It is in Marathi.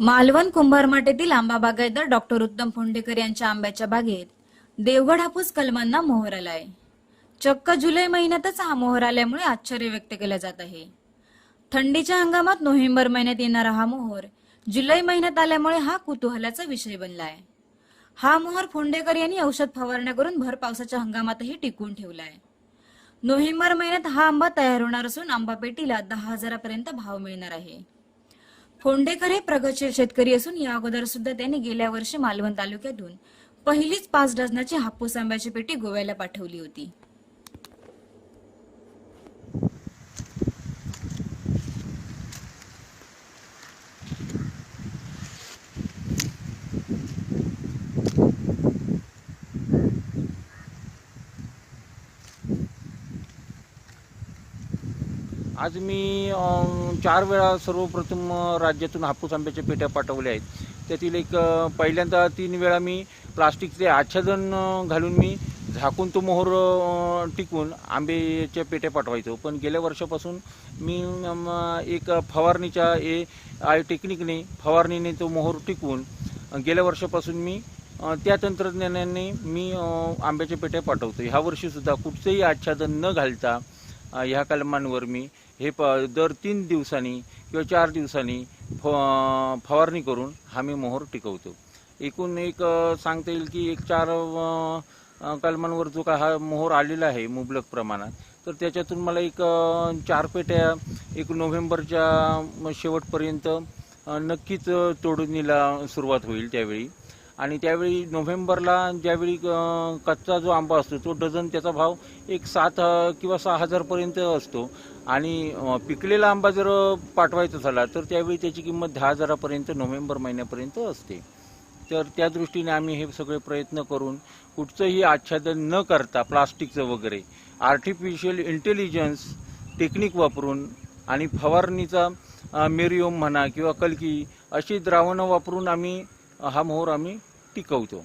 मालवण कुंभारमाटेतील आंबा बागायतदार डॉक्टर उत्तम फोंडेकर यांच्या आंब्याच्या बागेत देवगड हापूस कलमांना मोहर आलाय. चक्क जुलै महिन्यातच हा मोहर आल्यामुळे आश्चर्य व्यक्त केलं जात आहे. थंडीच्या हंगामात नोव्हेंबर महिन्यात येणारा हा मोहर जुलै महिन्यात आल्यामुळे हा कुतूहलाचा विषय बनलाय. हा मोहर फोंडेकर यांनी औषध फवारण्या करून भर पावसाच्या हंगामातही टिकवून ठेवलाय. नोव्हेंबर महिन्यात हा आंबा तयार होणार असून आंबा पेटीला दहा हजारापर्यंत भाव मिळणार आहे. फोंडेकर हे प्रगतशील शेतकरी असून या अगोदर सुद्धा त्यांनी गेल्या वर्षी मालवण तालुक्यातून पहिलीच पाच डझनाची हापूस आंब्याची पेटी गोव्याला पाठवली होती. आज मी चार वेळा सर्वप्रथम राज्यातून हापूस आंब्याच्या पेट्या पाठवल्या आहेत. त्यातील एक पहिल्यांदा तीन वेळा मी प्लास्टिकचे आच्छादन घालून मी झाकून तो मोहर टिकून आंब्याच्या पेट्या पाठवायचो. पण गेल्या वर्षापासून मी एक फवारणीच्या ए आय टेक्निकने फवारणीने तो मोहर टिकवून गेल्या वर्षापासून मी त्या तंत्रज्ञानाने मी आंब्याच्या पेट्या पाठवतो ह्या वर्षीसुद्धा कुठचंही आच्छादन न घालता ह्या कलमांवर मी हे प दर तीन दिवसांनी किंवा चार दिवसांनी फ फवारणी करून हा मी मोहर टिकवतो. एकूण एक सांगता येईल की एक चार कलमांवर जो का हा मोहर आलेला आहे मुबलक प्रमाणात तर त्याच्यातून मला एक चार पेट्या एक नोव्हेंबरच्या शेवटपर्यंत नक्कीच तोडणीला सुरुवात होईल त्यावेळी. आणि त्यावेळी नोव्हेंबरला ज्यावेळी कच्चा जो आंबा असतो तो डझन त्याचा भाव एक सात किंवा सहा हजारपर्यंत असतो. आणि पिकलेला आंबा जर पाठवायचा झाला तर त्यावेळी त्याची किंमत दहा हजारापर्यंत नोव्हेंबर महिन्यापर्यंत असते. तर त्या दृष्टीने आम्ही हे सगळे प्रयत्न करून कुठचंही आच्छादन न करता प्लास्टिकचं वगैरे आर्टिफिशियल इंटेलिजन्स टेक्निक वापरून आणि फवारणीचा अ, मेरिओम म्हणा किंवा कलकी अशी द्रावणं वापरून आम्ही हा मोहर आम्ही टिकवतो.